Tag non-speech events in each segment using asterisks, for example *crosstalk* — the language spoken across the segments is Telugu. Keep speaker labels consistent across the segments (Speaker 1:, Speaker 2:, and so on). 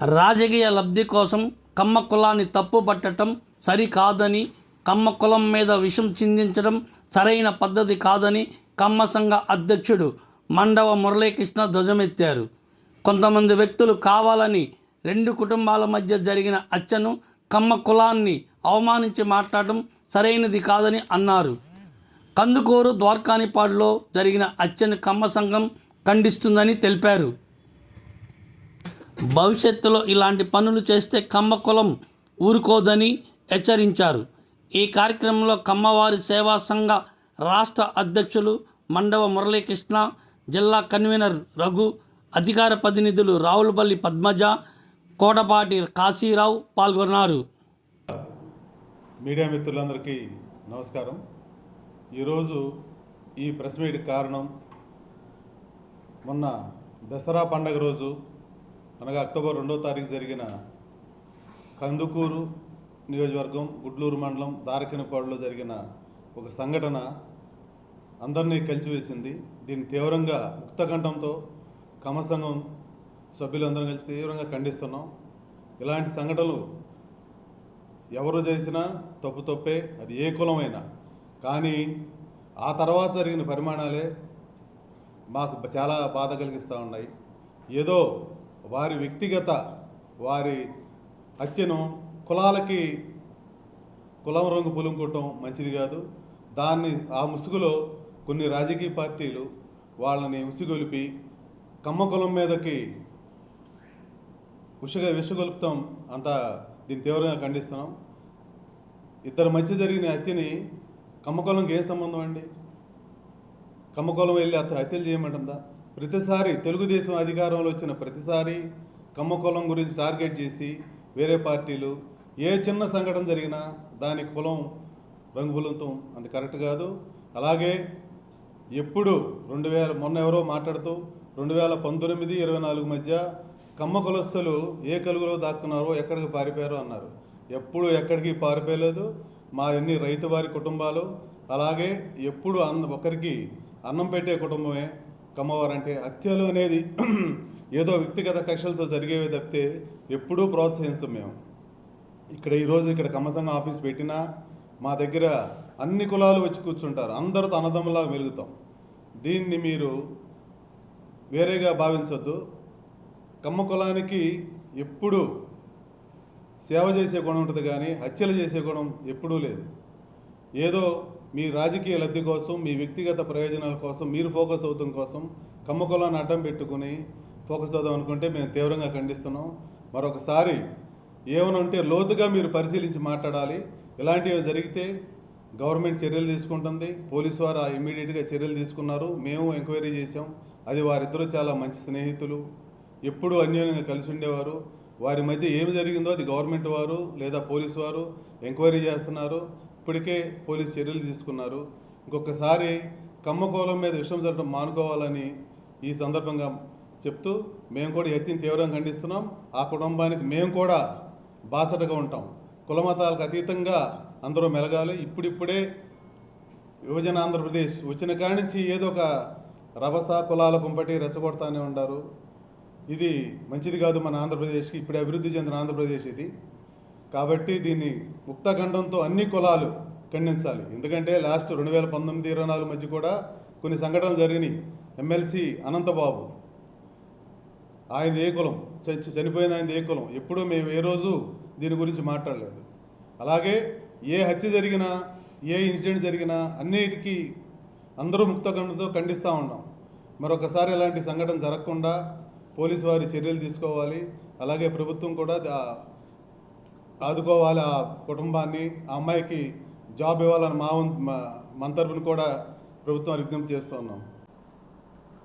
Speaker 1: రాజకీయ లబ్ధి కోసం కమ్మ కులాన్ని తప్పు పట్టడం సరికాదని కమ్మ కులం మీద విషం చిందించడం సరైన పద్ధతి కాదని కమ్మ సంఘ అధ్యక్షుడు మండవ మురళీకృష్ణ ధ్వజమెత్తారు. కొంతమంది వ్యక్తులు కావాలని రెండు కుటుంబాల మధ్య జరిగిన అచ్చను కమ్మ కులాన్ని అవమానించి మాట్లాడటం సరైనది కాదని అన్నారు. కందుకూరు ద్వార్కానిపాడులో జరిగిన అచ్చను కమ్మ సంఘం ఖండిస్తుందని తెలిపారు. భవిష్యత్తులో ఇలాంటి పనులు చేస్తే కమ్మ కులం ఊరుకోదని హెచ్చరించారు. ఈ కార్యక్రమంలో కమ్మవారి సేవా సంఘ రాష్ట్ర అధ్యక్షులు మండవ మురళీకృష్ణ జిల్లా కన్వీనర్ రఘు అధికార ప్రతినిధులు రావులపల్లి పద్మజ కోటపాటి కాశీరావు పాల్గొన్నారు.
Speaker 2: మీడియా మిత్రులందరికీ నమస్కారం. ఈరోజు ఈ ప్రెస్ మీట్ కారణం మొన్న దసరా పండగ రోజు అనగా అక్టోబర్ రెండో తారీఖు జరిగిన కందుకూరు నియోజకవర్గం గుడ్లూరు మండలం దారకినపాడులో జరిగిన ఒక సంఘటన అందరినీ కలిసివేసింది. దీన్ని తీవ్రంగా ముక్తకంఠంతో కమసంఘం సభ్యులందరం కలిసి తీవ్రంగా ఖండిస్తున్నాం. ఇలాంటి సంఘటనలు ఎవరు చేసినా తప్పు తప్పే అది ఏ కులమైనా. కానీ ఆ తర్వాత జరిగిన పరిమాణాలే మాకు చాలా బాధ కలిగిస్తూ ఉన్నాయి. ఏదో వారి వ్యక్తిగత వారి హత్యను కులాలకి కులం రంగు పులుముకోవటం మంచిది కాదు. దాన్ని ఆ ముసుగులో కొన్ని రాజకీయ పార్టీలు వాళ్ళని ఉసిగొలిపి కమ్మ కులం మీదకి ఉషగ విషగొలుపుతాం అంతా దీన్ని తీవ్రంగా ఖండిస్తున్నాం. ఇద్దరు మధ్య జరిగిన హత్యని కమ్మకులంకి ఏం సంబంధం అండి? కమ్మకులం వెళ్ళి అతను హత్యలు చేయమంటుందా? ప్రతిసారి తెలుగుదేశం అధికారంలో వచ్చిన ప్రతిసారి కమ్మకులం గురించి టార్గెట్ చేసి వేరే పార్టీలు ఏ చిన్న సంఘటన జరిగినా దాని కులం రంగుబులంతం అది కరెక్ట్ కాదు. అలాగే ఎప్పుడు రెండు వేల మొన్న ఎవరో మాట్లాడుతూ రెండు వేల పంతొమ్మిది ఇరవై నాలుగు మధ్య కమ్మ కులస్తులు ఏ కలుగులో దాక్కున్నారో ఎక్కడికి పారిపోయారో అన్నారు. ఎప్పుడు ఎక్కడికి పారిపోయలేదు. మా అన్ని రైతు వారి కుటుంబాలు అలాగే ఎప్పుడు అన్న ఒకరికి అన్నం పెట్టే కుటుంబమే. కమ్మవారంటే హత్యలు అనేది *clears throat* ఏదో వ్యక్తిగత కక్షలతో జరిగేవి తప్పితే ఎప్పుడూ ప్రోత్సహించం మేము. ఇక్కడ ఈరోజు ఇక్కడ కమ్మసంఘం ఆఫీస్ పెట్టినా మా దగ్గర అన్ని కులాలు వచ్చి కూర్చుంటారు. అందరితో అన్నదమ్ములాగా మెలుగుతాం. దీన్ని మీరు వేరేగా భావించొద్దు. కమ్మ కులానికి ఎప్పుడు సేవ చేసే గుణం ఉంటుంది కానీ హత్యలు చేసే గుణం ఎప్పుడూ లేదు. ఏదో మీ రాజకీయ లబ్ధి కోసం మీ వ్యక్తిగత ప్రయోజనాల కోసం మీరు ఫోకస్ అవుతాం కోసం కమ్మకులాన్ని అడ్డం పెట్టుకుని ఫోకస్ అవుదాం అనుకుంటే మేము తీవ్రంగా ఖండిస్తున్నాం. మరొకసారి ఏమైనా ఉంటే లోతుగా మీరు పరిశీలించి మాట్లాడాలి. ఇలాంటివి జరిగితే గవర్నమెంట్ చర్యలు తీసుకుంటుంది. పోలీసు వారు ఇమీడియట్గా చర్యలు తీసుకున్నారు. మేము ఎంక్వైరీ చేసాం అది వారిద్దరూ చాలా మంచి స్నేహితులు. ఎప్పుడూ అన్యోన్యంగా కలిసి ఉండేవారు. వారి మధ్య ఏమి జరిగిందో అది గవర్నమెంట్ వారు లేదా పోలీసు వారు ఎంక్వైరీ చేస్తున్నారు. ఇప్పటికే పోలీసు చర్యలు తీసుకున్నారు. ఇంకొకసారి కమ్మకోలం మీద విషయం జరగడం మానుకోవాలని ఈ సందర్భంగా చెప్తూ మేము కూడా ఎత్తిని తీవ్రంగా ఖండిస్తున్నాం. ఆ కుటుంబానికి మేము కూడా బాసటగా ఉంటాం. కులమతాలకు అతీతంగా అందరూ మెలగాలి. ఇప్పుడిప్పుడే విభజన ఆంధ్రప్రదేశ్ వచ్చిన కానించి నుంచి ఏదో ఒక రభస కులాల కుంపటి రెచ్చగొడతానే ఉండారు. ఇది మంచిది కాదు మన ఆంధ్రప్రదేశ్కి. ఇప్పుడే అభివృద్ధి చెందిన ఆంధ్రప్రదేశ్ ఇది. కాబట్టి దీన్ని ముక్తఖండంతో అన్ని కులాలు ఖండించాలి. ఎందుకంటే లాస్ట్ రెండు వేల పంతొమ్మిది ఇరవై నాలుగు మధ్య కూడా కొన్ని సంఘటనలు జరిగినాయి. ఎమ్మెల్సీ అనంతబాబు. ఆయన ఏ కులం? చచ్చి చనిపోయిన ఆయన ఏ కులం? ఎప్పుడూ మేము ఏ రోజు దీని గురించి మాట్లాడలేదు. అలాగే ఏ హత్య జరిగినా ఏ ఇన్సిడెంట్ జరిగినా అన్నిటికీ అందరూ ముక్తగండంతో ఖండిస్తూ ఉన్నాం. మరొకసారి ఇలాంటి సంఘటన జరగకుండా పోలీసు వారి చర్యలు తీసుకోవాలి. అలాగే ప్రభుత్వం కూడా ఆదుకోవాలి ఆ కుటుంబాన్ని ఆ అమ్మాయికి జాబ్ ఇవ్వాలని మా వం- మన కూడా ప్రభుత్వం విజ్ఞప్తి చేస్తూ ఉన్నాం.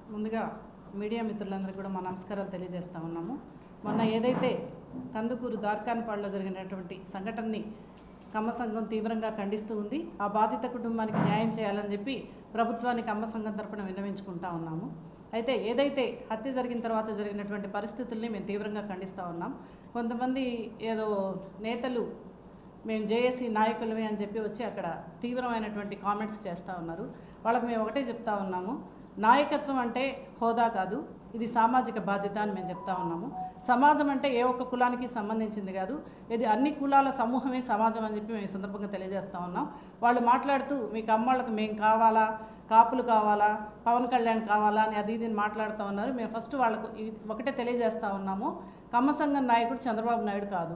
Speaker 3: ముందుగా మీడియా మిత్రులందరికీ కూడా మా నమస్కారాలు తెలియజేస్తూ ఉన్నాము. మొన్న ఏదైతే కందుకూరు దార్కాన్పాడులో జరిగినటువంటి సంఘటనని కమ్మ సంఘం తీవ్రంగా ఖండిస్తూ ఉంది ఆ బాధిత కుటుంబానికి న్యాయం చేయాలని చెప్పి ప్రభుత్వానికి కమ్మ సంఘం తరపున విన్నవించుకుంటా ఉన్నాము. అయితే ఏదైతే హత్య జరిగిన తర్వాత జరిగినటువంటి పరిస్థితుల్ని మేము తీవ్రంగా ఖండిస్తూ ఉన్నాం. కొంతమంది ఏదో నేతలు మేము జేఏసీ నాయకులమే అని చెప్పి వచ్చి అక్కడ తీవ్రమైనటువంటి కామెంట్స్ చేస్తూ ఉన్నారు. వాళ్ళకి మేము ఒకటే చెప్తా ఉన్నాము. నాయకత్వం అంటే హోదా కాదు ఇది సామాజిక బాధ్యత అని మేము చెప్తా ఉన్నాము. సమాజం అంటే ఏ ఒక్క కులానికి సంబంధించింది కాదు ఇది అన్ని కులాల సమూహమే సమాజం అని చెప్పి మేము ఈ సందర్భంగా తెలియజేస్తా ఉన్నాం. వాళ్ళు మాట్లాడుతూ మీకు అమ్మాళ్ళకి మేము కావాలా? కాపులు కావాలా? పవన్ కళ్యాణ్ కావాలా? అని అది ఇది మాట్లాడుతూ ఉన్నారు. మేము ఫస్ట్ వాళ్ళకు ఇది ఒకటే తెలియజేస్తూ ఉన్నాము. కమ్మ సంఘం నాయకుడు చంద్రబాబు నాయుడు కాదు.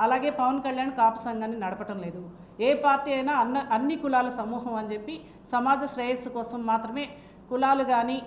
Speaker 3: అలాగే పవన్ కళ్యాణ్ కాపు సంఘాన్ని నడపటం లేదు. ఏ పార్టీ అయినా అన్న అన్ని కులాల సమూహం అని చెప్పి సమాజ శ్రేయస్సు కోసం మాత్రమే కులాలు కానీ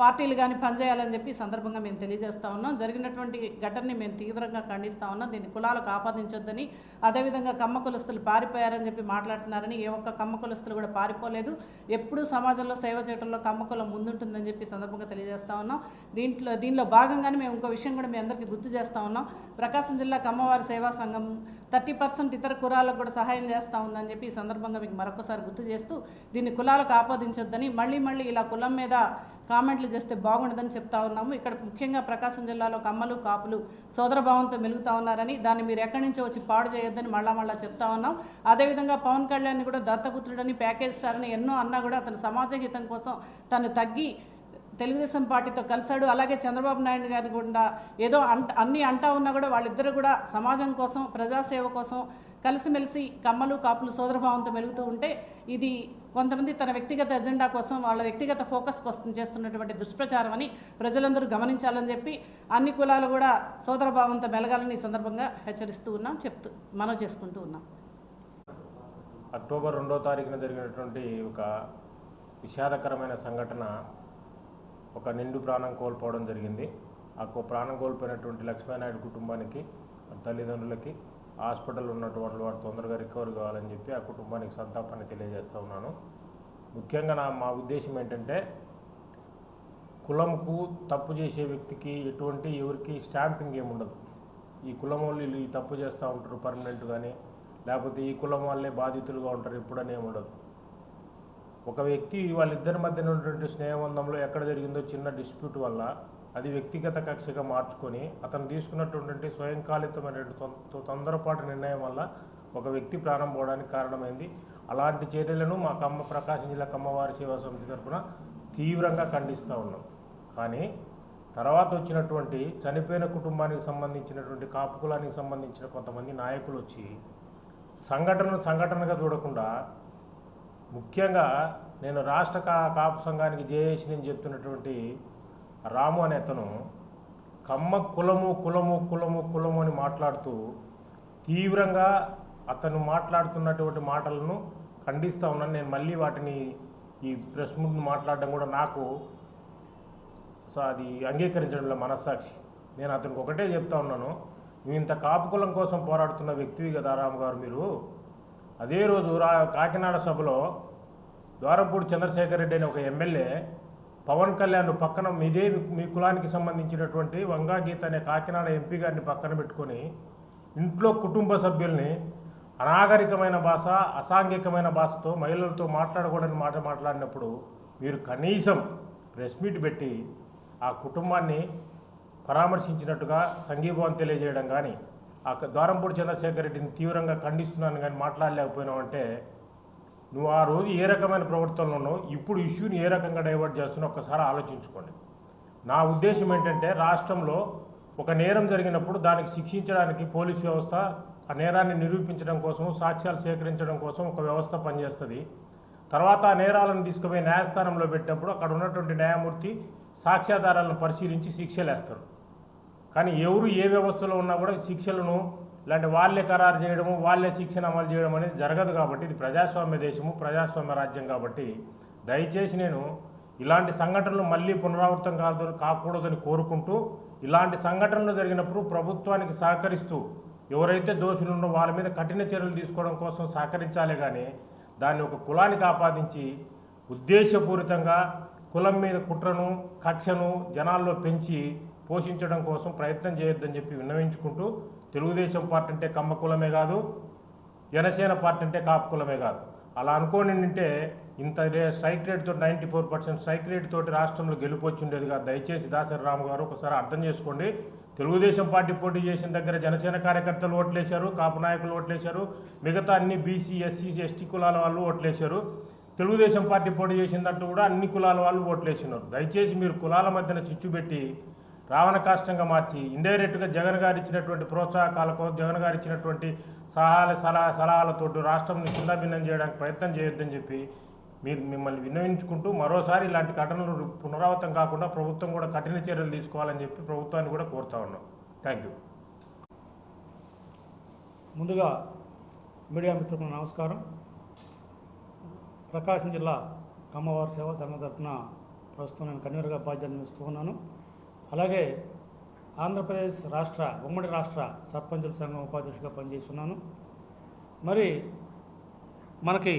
Speaker 3: పార్టీలు కానీ పనిచేయాలని చెప్పి ఈ సందర్భంగా మేము తెలియజేస్తా ఉన్నాం. జరిగినటువంటి ఘటనని మేము తీవ్రంగా ఖండిస్తా ఉన్నాం. దీన్ని కులాలకు ఆపాదించొద్దని అదేవిధంగా కమ్మ కులస్తులు పారిపోయారని చెప్పి మాట్లాడుతున్నారని ఏ ఒక్క కమ్మ కులస్తులు కూడా పారిపోలేదు. ఎప్పుడూ సమాజంలో సేవ చేయడంలో కమ్మ కులం ముందుంటుందని చెప్పి సందర్భంగా తెలియజేస్తా ఉన్నాం. దీంట్లో దీనిలో భాగంగానే మేము ఇంకో విషయం కూడా మీ అందరికీ గుర్తు చేస్తా ఉన్నాం. ప్రకాశం జిల్లా కమ్మవారి సేవా సంఘం థర్టీ పర్సెంట్ ఇతర కులాలకు కూడా సహాయం చేస్తూ ఉందని చెప్పి ఈ సందర్భంగా మీకు మరొకసారి గుర్తు చేస్తూ దీన్ని కులాలకు ఆపాదించొద్దని మళ్ళీ మళ్ళీ ఇలా కులం మీద కామెంట్లు చేస్తే బాగుండదని చెప్తా ఉన్నాము. ఇక్కడ ముఖ్యంగా ప్రకాశం జిల్లాలో కమ్మలు కాపులు సోదరభావంతో మెలుగుతా ఉన్నారని దాన్ని మీరు ఎక్కడి నుంచి వచ్చి పాడు చేయొద్దని మళ్ళా మళ్ళా చెప్తా ఉన్నాం. అదేవిధంగా పవన్ కళ్యాణ్ కూడా దత్తపుత్రుడని ప్యాకేజ్ స్టార్ అని ఎన్నో అన్నా కూడా అతను సమాజ హితం కోసం తను తగ్గి తెలుగుదేశం పార్టీతో కలిశాడు. అలాగే చంద్రబాబు నాయుడు గారిని కూడా ఏదో అంట అన్నీ అంటా ఉన్నా కూడా వాళ్ళిద్దరు కూడా సమాజం కోసం ప్రజాసేవ కోసం కలిసిమెలిసి కమ్మలు కాపులు సోదరభావంతో మెలుగుతూ ఉంటే ఇది కొంతమంది తన వ్యక్తిగత ఎజెండా కోసం వాళ్ళ వ్యక్తిగత ఫోకస్ కోసం చేస్తున్నటువంటి దుష్ప్రచారం అని ప్రజలందరూ గమనించాలని చెప్పి అన్ని కులాలు కూడా సోదరభావంతో మెలగాలని ఈ సందర్భంగా హెచ్చరిస్తూ ఉన్నాం చెప్తూ మనవి చేసుకుంటూ ఉన్నాం.
Speaker 4: అక్టోబర్ రెండో తారీఖున జరిగినటువంటి ఒక విషాదకరమైన సంఘటన ఒక నిండు ప్రాణం కోల్పోవడం జరిగింది. ఆ కో- ప్రాణం కోల్పోయినటువంటి లక్ష్మీనాయుడు కుటుంబానికి తల్లిదండ్రులకి హాస్పిటల్ ఉన్నటువంటి వాడు తొందరగా రికవర్ కావాలని చెప్పి ఆ కుటుంబానికి సంతాపాన్ని తెలియజేస్తూ ఉన్నాను. ముఖ్యంగా నా మా ఉద్దేశం ఏంటంటే కులంకు తప్పు చేసే వ్యక్తికి ఎటువంటి ఎవరికి స్టాంపింగ్ ఏముండదు ఈ కులం వాళ్ళు వీళ్ళు ఈ తప్పు చేస్తూ ఉంటారు పర్మనెంట్ కానీ లేకపోతే ఈ కులం వాళ్ళే బాధితులుగా ఉంటారు ఎప్పుడని ఏముండదు ఉండదు. ఒక వ్యక్తి వాళ్ళిద్దరి మధ్యన ఉన్నటువంటి స్నేహబంధంలో ఎక్కడ జరిగిందో చిన్న డిస్ప్యూట్ వల్ల అది వ్యక్తిగత కక్షగా మార్చుకొని అతను తీసుకున్నటువంటి స్వయంకాలితమైనటువంటి తొందరపాటు నిర్ణయం వల్ల ఒక వ్యక్తి ప్రాణం పోవడానికి కారణమైంది. అలాంటి చర్యలను మా కమ్మ ప్రకాశం జిల్లా కమ్మవారి సేవా సమితి తరఫున తీవ్రంగా ఖండిస్తూ ఉన్నాం. కానీ తర్వాత వచ్చినటువంటి చనిపోయిన కుటుంబానికి సంబంధించినటువంటి కాపు కులానికి సంబంధించిన కొంతమంది నాయకులు వచ్చి సంఘటనను సంఘటనగా చూడకుండా ముఖ్యంగా నేను రాష్ట్ర కా కాపు సంఘానికి జేఏసీ నేను చెప్తున్నటువంటి రాము అనే అతను కమ్మ కులము కులము కులము కులము అని మాట్లాడుతూ తీవ్రంగా అతను మాట్లాడుతున్నటువంటి మాటలను ఖండిస్తూ ఉన్నాను. నేను మళ్ళీ వాటిని ఈ ప్రెస్ ముందు మాట్లాడడం కూడా నాకు సో అది అంగీకరించడంలో మనస్సాక్షి. నేను అతనికి ఒకటే చెప్తా ఉన్నాను. నువ్వు ఇంత కాపు కులం కోసం పోరాడుతున్న వ్యక్తివి కదా రామ్ గారు మీరు. అదే రోజు రా కాకినాడ సభలో ద్వారంపూడి చంద్రశేఖర్ రెడ్డి అనే ఒక ఎమ్మెల్యే పవన్ కళ్యాణ్ పక్కన మీదే మీ కులానికి సంబంధించినటువంటి వంగా గీత అనే కాకినాడ ఎంపీ గారిని పక్కన పెట్టుకొని ఇంట్లో కుటుంబ సభ్యుల్ని అనాగరికమైన భాష అసాంఘికమైన భాషతో మహిళలతో మాట్లాడకూడని మాట మాట్లాడినప్పుడు మీరు కనీసం ప్రెస్ మీట్ పెట్టి ఆ కుటుంబాన్ని పరామర్శించినట్టుగా సంఘీభావం తెలియజేయడం కానీ ఆ ద్వారంపూడి చంద్రశేఖర్ రెడ్డిని తీవ్రంగా ఖండిస్తున్నాను కానీ మాట్లాడలేకపోయినామంటే నువ్వు ఆ రోజు ఏ రకమైన ప్రవర్తనలో ఉన్నావు ఇప్పుడు ఇష్యూని ఏ రకంగా డైవర్ట్ చేస్తున్నావు ఒక్కసారి ఆలోచించుకోండి. నా ఉద్దేశం ఏంటంటే రాష్ట్రంలో ఒక నేరం జరిగినప్పుడు దానికి శిక్షించడానికి పోలీస్ వ్యవస్థ ఆ నేరాన్ని నిరూపించడం కోసం సాక్ష్యాలు సేకరించడం కోసం ఒక వ్యవస్థ పనిచేస్తుంది. తర్వాత ఆ నేరాలను తీసుకుపోయి న్యాయస్థానంలో పెట్టినప్పుడు అక్కడ ఉన్నటువంటి న్యాయమూర్తి సాక్ష్యాధారాలను పరిశీలించి శిక్షలేస్తారు. కానీ ఎవరు ఏ వ్యవస్థలో ఉన్నా కూడా శిక్షలను ఇలాంటి వాళ్ళే ఖరారు చేయడము వాళ్ళే శిక్షణ అమలు చేయడం అనేది జరగదు కాబట్టి ఇది ప్రజాస్వామ్య దేశము ప్రజాస్వామ్య రాజ్యం కాబట్టి దయచేసి నేను ఇలాంటి సంఘటనలు మళ్ళీ పునరావృతం కాదు కాకూడదని కోరుకుంటూ ఇలాంటి సంఘటనలు జరిగినప్పుడు ప్రభుత్వానికి సహకరిస్తూ ఎవరైతే దోషులు ఉన్నో వాళ్ళ మీద కఠిన చర్యలు తీసుకోవడం కోసం సహకరించాలే కానీ దాన్ని ఒక కులానికి ఆపాదించి ఉద్దేశపూరితంగా కులం మీద కుట్రను కక్షను జనాల్లో పెంచి పోషించడం కోసం ప్రయత్నం చేయొద్దని చెప్పి విన్నవించుకుంటూ తెలుగుదేశం పార్టీ అంటే కమ్మ కులమే కాదు జనసేన పార్టీ అంటే కాపు కులమే కాదు. అలా అనుకోని నింటే ఇంత రే- strike రేట్తో ninety four percent strike rate తోటి రాష్ట్రంలో గెలుపు ఉండేది కాదు. దయచేసి దాసరి రాము గారు ఒకసారి అర్థం చేసుకోండి. తెలుగుదేశం పార్టీ పోటీ చేసిన దగ్గర జనసేన కార్యకర్తలు ఓట్లేశారు కాపు నాయకులు ఓట్లేశారు మిగతా అన్ని బీసీ ఎస్సీ ఎస్టీ కులాల వాళ్ళు ఓట్లేశారు. తెలుగుదేశం పార్టీ పోటీ చేసిందంటూ కూడా అన్ని కులాల వాళ్ళు ఓట్లేసినారు. దయచేసి మీరు కులాల మధ్యన చిచ్చు పెట్టి రావణ కాష్టంగా మార్చి ఇండైరెక్ట్గా జగన్ గారు ఇచ్చినటువంటి ప్రోత్సాహకాలకు జగన్ గారు ఇచ్చినటువంటి సహాయ సలహా సలహాలతోటి రాష్ట్రంని చిన్నభిన్నం చేయడానికి ప్రయత్నం చేయొద్దని చెప్పి మీరు మిమ్మల్ని విన్నవించుకుంటూ మరోసారి ఇలాంటి ఘటనలు పునరావృతం కాకుండా ప్రభుత్వం కూడా కఠిన చర్యలు తీసుకోవాలని చెప్పి ప్రభుత్వాన్ని కూడా కోరుతా ఉన్నాం. థ్యాంక్ యూ
Speaker 5: ముందుగా మీడియా మిత్రులకు నమస్కారం. ప్రకాశం జిల్లా కమ్మవారి సేవా సంఘం తరఫున ప్రస్తుతం నేను కన్వీనర్గా బాధ్యత నిర్వహిస్తూ ఉన్నాను. అలాగే ఆంధ్రప్రదేశ్ రాష్ట్ర ఉమ్మడి రాష్ట్ర సర్పంచుల సంఘం ఉపాధ్యక్షుడిగా పనిచేస్తున్నాను. మరి మనకి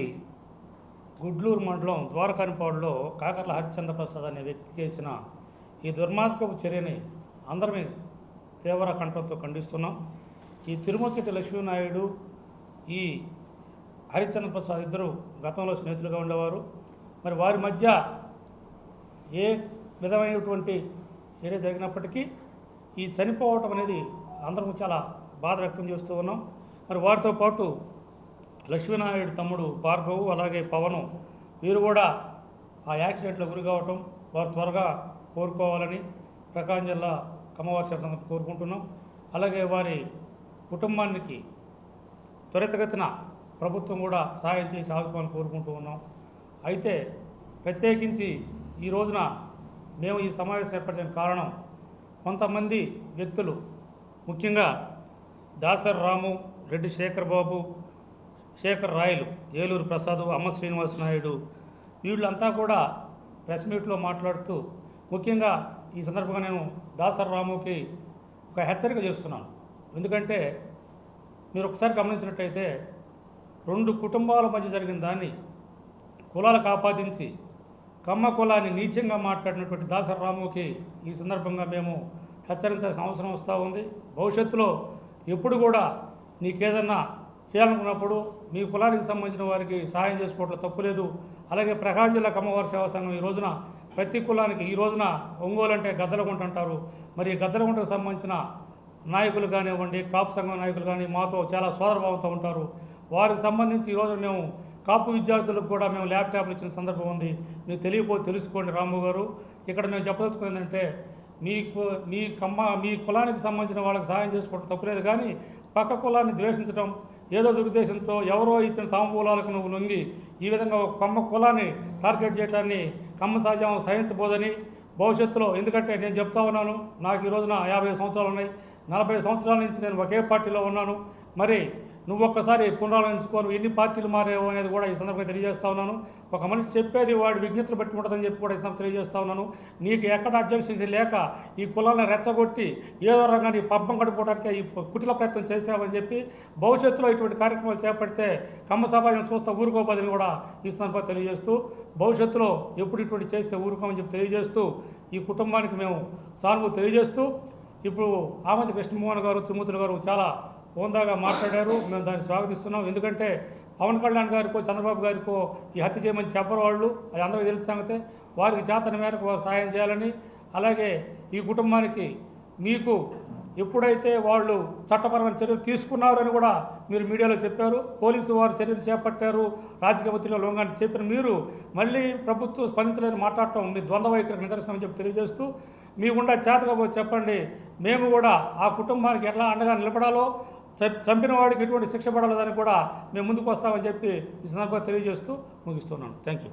Speaker 5: గుడ్లూరు మండలం ద్వారకానిపాడులో కాకర్ల హరిచంద్ర ప్రసాద్ అనే వ్యక్తి చేసిన ఈ దుర్మార్గపు చర్యని అందరమే తీవ్ర కంఠంతో ఖండిస్తున్నాం. ఈ తిరుమలచెట్టి లక్ష్మీనాయుడు ఈ హరిచంద్ర ప్రసాద్ ఇద్దరు గతంలో స్నేహితులుగా ఉండేవారు. మరి వారి మధ్య ఏ విధమైనటువంటి చర్య జరిగినప్పటికీ ఈ చనిపోవటం అనేది అందరం చాలా బాధ వ్యక్తం చేస్తూ ఉన్నాం. మరి వారితో పాటు లక్ష్మీనాయుడు తమ్ముడు భార్గవు అలాగే పవను వీరు కూడా ఆ యాక్సిడెంట్లో గురి కావటం వారు త్వరగా కోరుకోవాలని ప్రకాశం జిల్లా కమ్మవారి కోరుకుంటున్నాం. అలాగే వారి కుటుంబానికి త్వరితగతిన ప్రభుత్వం కూడా సహాయం చేసి ఆదుకోవాలని కోరుకుంటూ ఉన్నాం. అయితే ప్రత్యేకించి ఈ రోజున మేము ఈ సమావేశం ఏర్పడిన కారణం కొంతమంది వ్యక్తులు ముఖ్యంగా దాసర్ రాము రెడ్డి శేఖర్ బాబు శేఖర్ రాయలు ఏలూరు ప్రసాద్ అమ్మ శ్రీనివాస నాయుడు వీళ్ళంతా కూడా ప్రెస్ మీట్లో మాట్లాడుతూ ముఖ్యంగా ఈ సందర్భంగా నేను దాసర్ రాముకి ఒక హెచ్చరిక చేస్తున్నాను. ఎందుకంటే మీరు ఒకసారి గమనించినట్టయితే రెండు కుటుంబాల మధ్య జరిగిన దాన్ని కులాలకు ఆపాదించి కమ్మ కులాన్ని నీచంగా మాట్లాడినటువంటి దాసర్ రాముకి ఈ సందర్భంగా మేము హెచ్చరించాల్సిన అవసరం వస్తూ ఉంది. భవిష్యత్తులో ఎప్పుడు కూడా నీకేదన్నా చేయాలనుకున్నప్పుడు మీ కులానికి సంబంధించిన వారికి సహాయం చేసుకోవట్లో తప్పులేదు అలాగే ప్రకాశం జిల్లా కమ్మవారి సేవా సంఘం ఈ రోజున ప్రతి కులానికి ఈ రోజున ఒంగోలు అంటే గద్దలగుంట అంటారు. మరి గద్దలగుంటకు సంబంధించిన నాయకులు కానివ్వండి కాపు సంఘం నాయకులు కానీ మాతో చాలా సోదరభావంతో ఉంటారు. వారికి సంబంధించి ఈరోజు మేము కాపు విద్యార్థులకు కూడా మేము ల్యాప్టాప్లు ఇచ్చిన సందర్భం ఉంది. మీకు తెలియకపోతే తెలుసుకోండి రాము గారు. ఇక్కడ మేము చెప్పదలుచుకున్నది మీ మీకు మీ కమ్మ మీ కులానికి సంబంధించిన వాళ్ళకి సహాయం చేసుకోవడం తప్పులేదు కానీ పక్క కులాన్ని ద్వేషించడం ఏదో దురుద్దేశంతో ఎవరో ఇచ్చిన తాంబూలాలకు నువ్వు లొంగి ఈ విధంగా ఒక కమ్మ కులాన్ని టార్గెట్ చేయడాన్ని కమ్మ సహజం సహించబోదని భవిష్యత్తులో ఎందుకంటే నేను చెప్తా ఉన్నాను నాకు ఈ రోజున యాభై సంవత్సరాలు ఉన్నాయి. నలభై సంవత్సరాల నుంచి నేను ఒకే పార్టీలో ఉన్నాను. మరి నువ్వు ఒక్కసారి పునరాలోచించుకోను ఎన్ని పార్టీలు మారేవో అనేది కూడా ఈ సందర్భంగా తెలియజేస్తా ఉన్నాను. ఒక మనిషి చెప్పేది వాడి విజ్ఞతలు బట్టి ఉంటుందని చెప్పి కూడా ఈ సందర్భం తెలియజేస్తా ఉన్నాను. నీకు ఎక్కడ అడ్జస్ట్ లేక ఈ కులాలను రెచ్చగొట్టి ఏదో రకంగా నీ పబ్బం గడిపోవడానికి ఈ కుటిల ప్రయత్నం చేసావని చెప్పి భవిష్యత్తులో ఇటువంటి కార్యక్రమాలు చేపడితే కమ్మ సమాజం చూస్తా ఊరుకోబోదని కూడా ఈ సందర్భంగా తెలియజేస్తూ భవిష్యత్తులో ఎప్పుడు ఇటువంటి చేస్తే ఊరుకోమని చెప్పి తెలియజేస్తూ ఈ కుటుంబానికి మేము సానుభూతి తెలియజేస్తూ ఇప్పుడు ఆమంతి కృష్ణమోహన్ గారు తిరుమతులు గారు చాలా హోందాగా మాట్లాడారు. మేము దాన్ని స్వాగతిస్తున్నాం. ఎందుకంటే పవన్ కళ్యాణ్ గారికో చంద్రబాబు గారికో ఈ హత్య చేయమని చెప్పరు వాళ్ళు. అది అందరికీ తెలుసు సంగతే. వారికి చేతన మేరకు వారు సహాయం చేయాలని. అలాగే ఈ కుటుంబానికి మీకు ఎప్పుడైతే వాళ్ళు చట్టపరమైన చర్యలు తీసుకున్నారని కూడా మీరు మీడియాలో చెప్పారు. పోలీసు వారు చర్యలు చేపట్టారు. రాజకీయ ఒత్తిడిలో లొంగని చెప్పిన మీరు మళ్ళీ ప్రభుత్వం స్పందించలేని మాట్లాడటం మీ ద్వంద్వ వైఖరికి నిదర్శనం చెప్పి తెలియజేస్తూ మీకుండా చేతకపోతే చెప్పండి. మేము కూడా ఆ కుటుంబానికి ఎట్లా అండగా నిలబడాలో చంపిన వాడికి ఎటువంటి శిక్ష పడాలని కూడా మేము ముందుకు వస్తామని చెప్పి ఈ సందర్భంగా తెలియజేస్తూ ముగిస్తున్నాను. Thank you